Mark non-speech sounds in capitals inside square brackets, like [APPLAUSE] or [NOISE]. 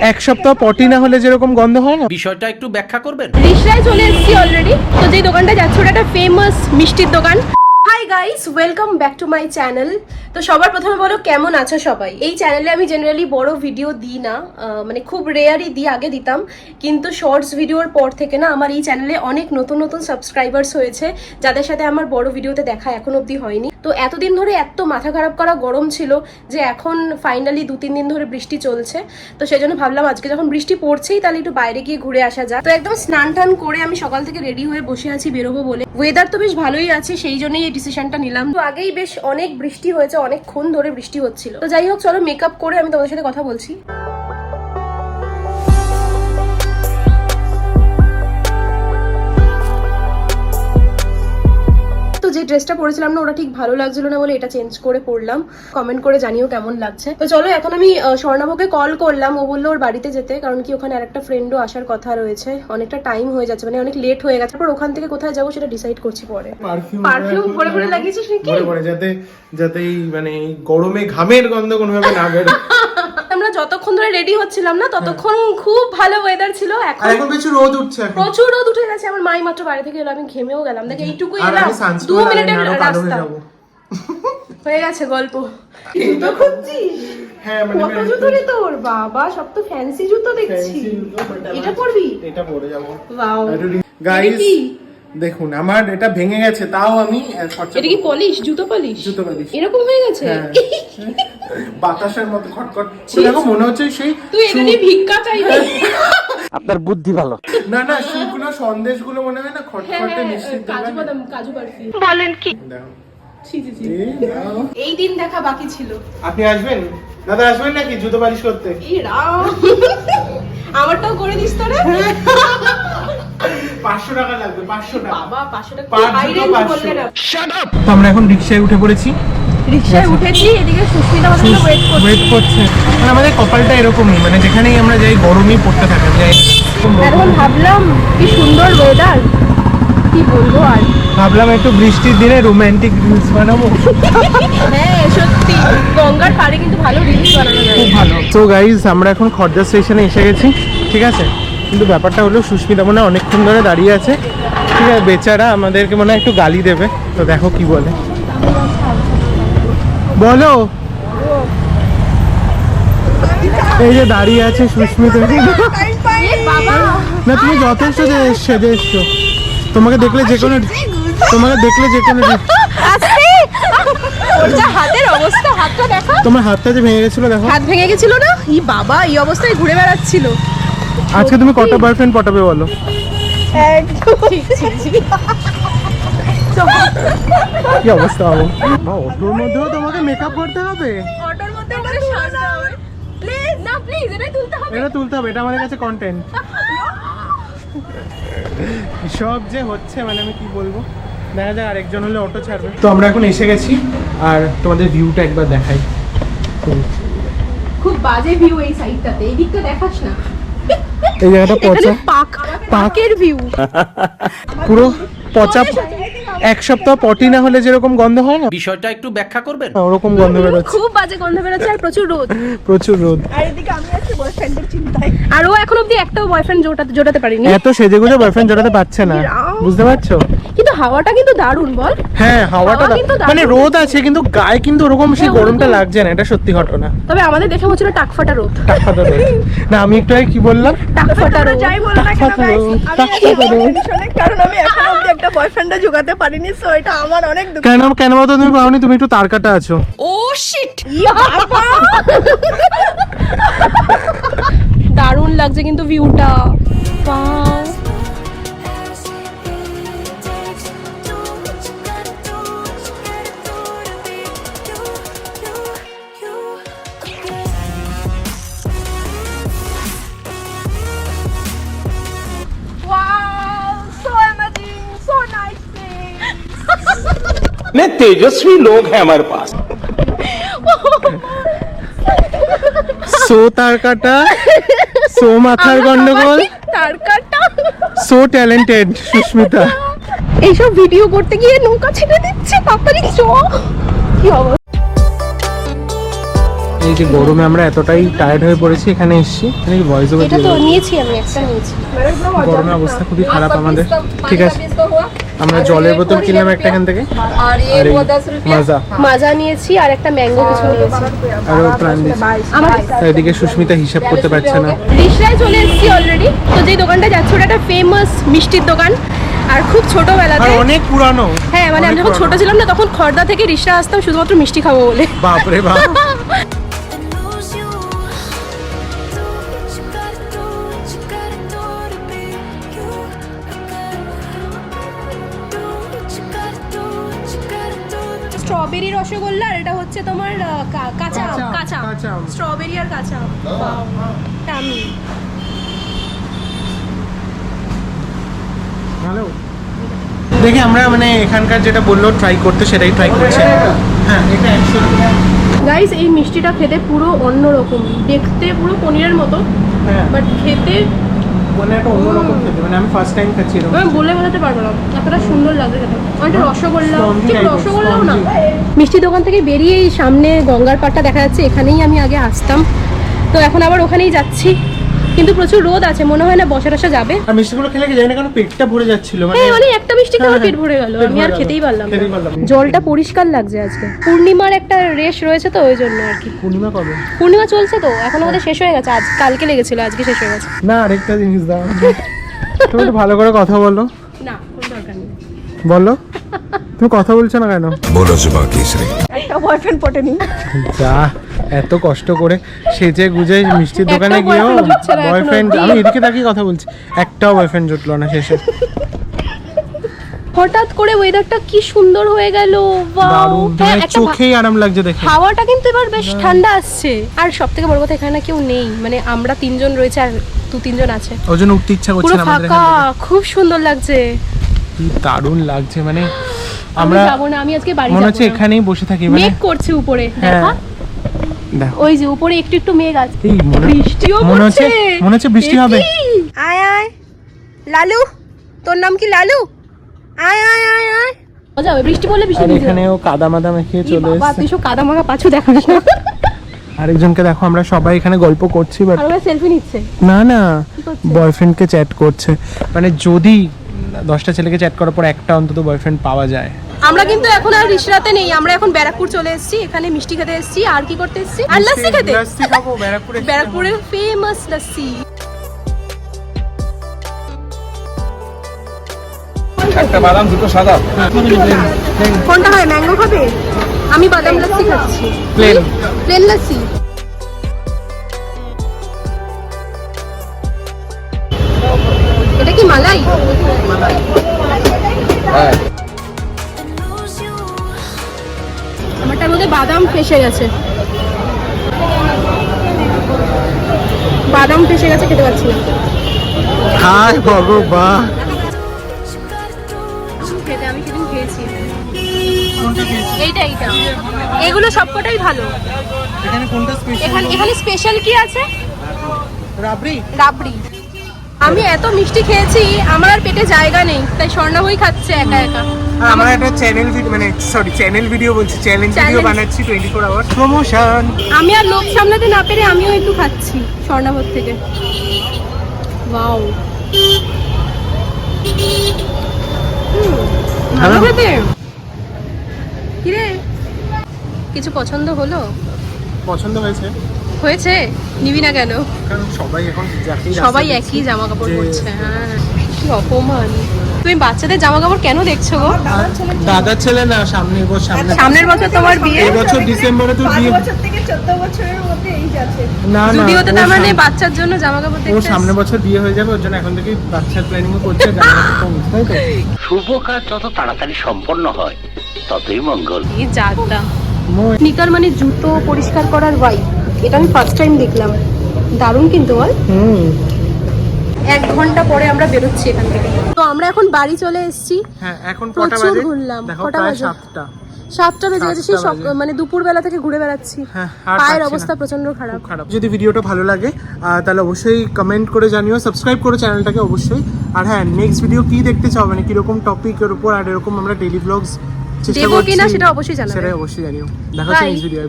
এক সপ্তাহ পটি না হলে যেরকম গন্ধ হয় না? বিষয়টা একটু ব্যাখ্যা করবেন? রিসরায় চলে এসেছি অলরেডি তো যেই দোকানটা যাচ্ছে ওটা একটা ফেমাস মিষ্টির দোকান। Hi guys welcome back to my channel তো সবার প্রথমে বলো কেমন আছো সবাই? এই চ্যানেলে আমি জেনারেলি বড় ভিডিও দিই না আহ, মানে খুব রেয়ারই দিই আগে দিতাম। কিন্তু শর্টস ভিডিওর পর থেকে না আমার এই চ্যানেলে অনেক নতুন নতুন সাবস্ক্রাইবার্স হয়েছে। যাদের সাথে আমার বড় ভিডিওতে দেখা এখন অবধি হয়নি। তো এতদিন ধরে এত মাথা খারাপ করা গরম ছিল যে এখন ফাইনালি দু তিন দিন ধরে বৃষ্টি চলছে। তো সেই জন্য ভাবলাম আজকে যখন বৃষ্টি পড়ছেই তাহলে একটু বাইরে গিয়ে ঘুরে আসা যাক। তো একদম স্নান টান করে আমি সকাল থেকে রেডি হয়ে বসে আছি বেরোবো বলে। ওয়েদার তো বেশ ভালোই আছে, সেই জন্যই এই ডিসিশনটা নিলাম। তো আগেই বেশ অনেক বৃষ্টি হয়েছে, অনেকক্ষণ ধরে বৃষ্টি হচ্ছিল। তো যাই হোক, চলো মেকআপ করে আমি তোমাদের সাথে কথা বলছি। যে ড্রেসটা পরেছিলাম না ওটা ঠিক ভালো লাগছিল না বলে এটা চেঞ্জ করে পরলাম কমেন্ট করে জানিও কেমন লাগছে। তো চলো এখন আমি স্বর্ণাভকে কল করলাম। ও বলল ওর বাড়িতে যেতে কারণ কি ওখানে আরেকটা ফ্রেন্ডও আসার কথা রয়েছে। অনেকটা টাইম হয়ে যাচ্ছে মানে অনেক লেট হয়ে গেছে। তারপর ওখান থেকে কোথায় যাব সেটা ডিসাইড করছি পরে। পারফিউম পরে পরে লাগিয়েছিস নাকি? যাতে যাতে মানে গরমে ঘামের গন্ধ কোনোভাবে না বেরো আমরা যতক্ষণ ধরে রেডি হচ্ছিলাম না ততক্ষণ খুব ভালো ওয়েদার ছিল এখন এখন বেশি রোদ উঠছে এখন। প্রচুর রোদ উঠে গেছে আমার মাই মাত্র বাড়ি থেকে এলো আমি ঘেমেও গেলাম। দেখে এইটুকুই আর এলাম আমি দু মিনিটের হয়ে রাস্তা। হয়ে গেছে গল্প। জুতো খুঁজছিস? হ্যাঁ মানে কত জুতো রে তোর বাবা সব তো ফ্যান্সি জুতো দেখছি। এটা পরবি? এটা পরে যাব। ওয়াও গাইস কি? দেখুন আমার এটা ভেঙে গেছে তাও আমি এটা কি পলিশ? জুতো পলিশ? জুতো পালিশ। এরকম হয়ে গেছে? হ্যাঁ। [LAUGHS] বাতাসের মতো খটখট। দেখো মনে হচ্ছে সেই তুই এটা নিয়ে ভিক্ষা চাইবি? আপনার বুদ্ধি ভালো। না না শুকনো সন্দেশগুলো মনে হয় না হ্যাঁ খটখটে হ্যাঁ মিষ্টির কাজু বাদাম কাজু বরফি। ছি ছি এই দিন দেখা বাকি ছিল। আপনি আসবেন? দাদা আসবেন নাকি জুতো পালিশ করতে? আমারটাও করে দিস তো রে পাঁচশো টাকা লাগবে পাঁচশো টাকা। বাবা পাঁচশো টাকা। পাঁচ হাই জুতো রেঞ্জ পাঁচশো। বললে না তো আমরা এখন রিক্সায় উঠে পড়েছি। রিক্সায় উঠেছি এদিকে সুস্মিতা আমার ওয়েট করছে। ওয়েট করছে। মানে আমাদের কপালটা এরকমই মানে যেখানেই আমরা যাই গরমই পড়তে থাকে। যাই এখন ভাবলাম কি সুন্দর ওয়েদার কি বলব আর। ভাবলাম একটু বৃষ্টির দিনে রোমান্টিক রিলস বানাবো। হ্যাঁ সত্যি। গঙ্গার পাড়ে কিন্তু ভালো রিলস বানানো যায়। খুব ভালো। তো গাইজ আমরা এখন খর্দা স্টেশনে এসে গেছি। ঠিক আছে? কিন্তু ব্যাপারটা হলো সুস্মিতা মনে হয় অনেকক্ষণ ধরে দাঁড়িয়ে আছে। ঠিক আছে বেচারা আমাদেরকে মনে একটু গালি দেবে। তো দেখো কি বলে। বলো। এই যে দাঁড়িয়ে আছে সুস্মিতা। না তুমি যথেষ্ট সেজে এসছো। তোমাকে দেখলে যে কোনো তোমাকে দেখলে যে কোনো যা হাতের অবস্থা হাতটা দেখা। তোমার হাতটা যে ভেঙে গেছিল দেখো। হাত ভেঙে গেছিল না? ই বাবা এই অবস্থায় ঘুরে বেড়াচ্ছিল। আজকে তুমি কটা বয়ফ্রেন্ড পটাবে বলো? কি অবস্থা হবে? অটোর মধ্যেও তোমাকে মেকআপ করতে হবে? অটোর মধ্যে আমাদের সাজতে হবে। প্লিজ না প্লিজ এটাই তুলতে হবে। এটা তুলতে হবে এটা আমাদের কাছে কন্টেন্ট সব যে হচ্ছে মানে আমি কি বলব? দেখা যাক আরেকজন হলে অটো ছাড়বে। তো আমরা এখন এসে গেছি আর তোমাদের ভিউটা একবার দেখাই। খুব বাজে ভিউ এই সাইডটাতে এই দিকটা দেখাস না। এই জায়গাটা পচা। পাক পাকের ভিউ [LAUGHS] পুরো পচা এক সপ্তাহ পটি না হলে যেরকম গন্ধ হয় না? বিষয়টা একটু ব্যাখ্যা করবেন? ওরকম গন্ধ বেরোচ্ছে। খুব বাজে গন্ধ বেরোচ্ছে আর প্রচুর রোদ। [LAUGHS] প্রচুর রোদ। আর ও এখন অব্দি একটাও বয়ফ্রেন্ড জোটাতে জোটাতে পারিনি। এত সেজে গুজে বয়ফ্রেন্ড জোটাতে পারছে না। বুঝতে পারছ? কিন্তু হাওয়াটা কিন্তু দারুণ বল। হ্যাঁ হাওয়াটা কিন্তু মানে রোদ আছে কিন্তু গায়ে কিন্তু ওরকম সেই হ্যাঁ, গরমটা। লাগছে না এটা সত্যি ঘটনা। তবে আমাদের দেখে হচ্ছিল টাকফাটা রোদ। টাকফাটা রোদ। না আমি একটু কি বললাম? টাকফাটা রোদ। যাই বলো না কেন টাকফাটা রোদ, আমি টাকফাটা রোদ। কারণ আমি এখন অব্দি একটা বয়ফ্রেন্ডে জোগাতে পারিনি সো এটা আমার অনেক দুঃখ। কেন কেন বলতো তুমি পাওনি তুমি একটু তারকাটা তার কাটা আছো দারুণ লাগছে কিন্তু ভিউটা Wow, तेजस्वी लोग हैं हमारे पास সো তার কাটা সো মাথার গন্ডগোল তারকাটা সো ট্যালেন্টেড সুস্মিতা এইসব ভিডিও করতে গিয়ে নৌকা ছেড়ে দিচ্ছে তাড়াতাড়ি চ কি অবস্থা এই যে গরমে আমরা এতটাই টায়ার্ড হয়ে পড়েছি এখানে এসেছি এখানে ভয়েস ওভার এটা তো নিয়েছি আমি একটা নিয়েছি গরমে অবস্থা খুবই খারাপ আমাদের ঠিক আছে আমরা জলের বোতল কিনলাম একটা এখান থেকে। আর এই মাজা। মাজা নিয়েছি আর একটা ম্যাঙ্গো কিছু নিয়েছি। আরও প্রাণ এদিকে সুস্মিতা হিসাব করতে পারছে না। রিসরায় চলে এসেছি অলরেডি তো যেই দোকানটা যাচ্ছে ওটা একটা ফেমাস মিষ্টির দোকান। আর খুব আর ছোটবেলাতে অনেক পুরানো। হ্যাঁ মানে আমি যখন ছোট ছিলাম না তখন খর্দা থেকে রিসরা আসতাম শুধুমাত্র মিষ্টি খাব বলে। বাপরে বাপ। [LAUGHS] স্ট্রবেরি রসগোল্লা আর এটা হচ্ছে তোমার কা- কাঁচা আম। কাঁচা আম। স্ট্রবেরি আর কাঁচা আম। টামি ভালো। দেখি আমরা মানে এখানকার যেটা বলল ট্রাই করতে সেটাই ট্রাই করছি। হ্যাঁ এটা অ্যাকচুয়ালি গাইস এই মিষ্টিটা খেতে পুরো অন্যরকম। দেখতে পুরো পনিরের মতো হ্যাঁ। বাট খেতে মানে একটা অন্যরকম খেতে মানে আমি ফার্স্ট টাইম খাচ্ছি এরকম আমি বলে বোঝাতে পারব না এতটা সুন্দর লাগে খেতে। অনেকটা রসগোল্লা ঠিক রসগোল্লাও না। মিষ্টি দোকান থেকে বেরিয়েই সামনে গঙ্গার পাড়টা দেখা যাচ্ছে এখানেই আমি আগে আসতাম। তো এখন আবার ওখানেই যাচ্ছি। কিন্তু প্রচুর রোদ আছে মনে হয় না বসা বসে যাবে। আর মিষ্টিগুলো খেলে কি জানি না কেন পেটটা ভরে যাচ্ছিল মানে হ্যাঁ মানে একটা মিষ্টি খেলে হ্যাঁ, হ্যাঁ, পেট ভরে গেল আমি আর খেতেই পারলাম জলটা পরিষ্কার লাগছে আজকে। পূর্ণিমার একটা রেশ রয়েছে তো ওই জন্য আর কি। পূর্ণিমা কবে? পূর্ণিমা চলছে তো এখন আমাদের শেষ হয়ে গেছে আজ কালকে লেগেছিল আজকে শেষ হয়ে গেছে। না আরেকটা জিনিস দাও। তুমি একটু ভালো করে কথা বলো। না কোনো দরকার নেই। বলো। তুমি কথা বলছো না কেন? বলো বাকি বয়ফ্রেন্ড পটেনি। যা এত কষ্ট করে সেজে গুজে মিষ্টির দোকানে গিয়েও বয়ফ্রেন্ড আমি এদিকে তাকিয়ে কথা বলছি একটাও বয়ফ্রেন্ড জুটলো না শেষে। হঠাৎ করে ওয়েদারটা কি সুন্দর হয়ে গেল হ্যাঁ, মানে চোখেই আরাম লাগছে দেখে। হাওয়াটা কিন্তু এবার বেশ ঠান্ডা আসছে। আর সব থেকে বড় কথা এখানে কেউ নেই মানে আমরা তিনজন রয়েছে আর দু তিনজন আছে ওজন উঠতে ইচ্ছা করছে না খুব সুন্দর লাগছে। কি দারুণ লাগছে মানে আমরা যাব না আমি আজকে বাড়ি মনে হচ্ছে এখানেই বসে থাকি মানে মেঘ করছে উপরে হ্যাঁ। দেখা। দেখো। ওই যে উপরে একটু একটু মেঘ আছে বৃষ্টিও মনে হচ্ছে পড়ছে। মনে হচ্ছে বৃষ্টি হবে? আয় আয়। লালু তোর নাম কি লালু? আয় আয় আয় আয়। মজা বৃষ্টি পড়লে বৃষ্টি আর ভিজে যাবে। এখানেও কাদা মাদা মেখে চলে এসেছে। তুই সব কাদা মাখা পাছু দেখাস না। আরেকজনকে দেখো আমরা সবাই এখানে গল্প করছি বাট সেলফি নিচ্ছে। না না বয়ফ্রেন্ডকে চ্যাট করছে। মানে যদি দশটা ছেলেকে চ্যাট করার পর একটা অন্তত বয়ফ্রেন্ড পাওয়া যায়। আমরা কিন্তু এখন আর রিসরাতে নেই আমরা এখন ব্যারাকপুর চলে এসেছি এখানে মিষ্টি খেতে এসেছি আর কি করতে এসেছি? আর লস্যি খেতে? লস্যি খাব ব্যারাকপুরে ব্যারাকপুরের ফেমাস লস্যি একটা বাদাম দুটো সাদা। কোনটা হয়? ম্যাঙ্গো খাবে? আমি বাদাম লস্যি খাচ্ছি। প্লেন প্লেন লস্যি মালাই। আমারটার মধ্যে বাদাম ফেসে গেছে। বাদাম ফেসে গেছে খেতে পারছি না। হাই ভগবান। আমি সেদিন খেয়েছি। এইটা এইটা। এগুলো সবকটাই ভালো। এখানে কোনটা স্পেশাল এখানে এখানে স্পেশাল কি আছে? রাবড়ি। রাবড়ি। আমি এত মিষ্টি খেয়েছি আমার আর পেটে জায়গা নেই তাই স্বর্ণাবই খাচ্ছে একা একা। আমরা একটা চ্যানেল ভিডিও মানে সরি চ্যানেল ভিডিও বলছি চ্যালেঞ্জ ভিডিও বানাচ্ছি টোয়েন্টি ফোর আওয়ার প্রমোশন আমি আর লোভ সামলাতে না পেরে আমিও একটু খাচ্ছি স্বর্ণাভর থেকে। ওয়াও ভালো ভালো। খেতে? কিরে? কিছু পছন্দ হলো? পছন্দ হয়েছে। হয়েছে? নিবি না কেন? সবাই এখন সবাই একই জামা কাপড় পরছে হ্যাঁ। কি অপমান। তুমি বাচ্চাদের জামা কাপড় কেন দেখছ গো? দাদার ছেলে না সামনের বছর সামনে সামনের বছর তোমার বিয়ে? এই বছর ডিসেম্বরে পাঁচ বিয়ে। বছর থেকে চোদ্দ বছরের মধ্যে এই যাচ্ছে। না না যদিওতে ওর তার মানে বাচ্চার জন্য জামা কাপড় দেখতে সামনের বছর বিয়ে হয়ে যাবে ওর জন্য এখন থেকে বাচ্চার প্ল্যানিং করছে কম তাই তো? শুভ কাজ যত তাড়াতাড়ি সম্পন্ন হয় ততই মঙ্গল। এই জাতটা। মো- স্নিকার মানে জুতো পরিষ্কার করার ওয়াইপ এটা আমি ফার্স্ট টাইম দেখলাম। দারুণ কিন্তু বল। হুম। এক ঘণ্টা পরে আমরা বেরোচ্ছি এখান থেকে। তো আমরা এখন বাড়ি চলে এসেছি। হ্যাঁ এখন কটা বাজে? ঘুরলাম। কটা বাজে? সাতটা। সাতটা বেজে গেছে সেই। মানে দুপুর বেলা থেকে ঘুরে বেড়াচ্ছি। হ্যাঁ, পায়ের অবস্থা প্রচণ্ড খারাপ। খারাপ। যদি ভিডিওটা ভালো লাগে তাহলে অবশ্যই কমেন্ট করে জানিও সাবস্ক্রাইব করো চ্যানেলটাকে অবশ্যই। আর হ্যাঁ নেক্সট ভিডিও কি দেখতে চাও? মানে কীরকম টপিকের উপর আর এরকম আমরা ডেলি ব্লগস চেষ্টা করছি সেটা অবশ্যই জানাবে। সেটাই অবশ্যই জানিও। দেখা হচ্ছে নেক্সট ভিডিও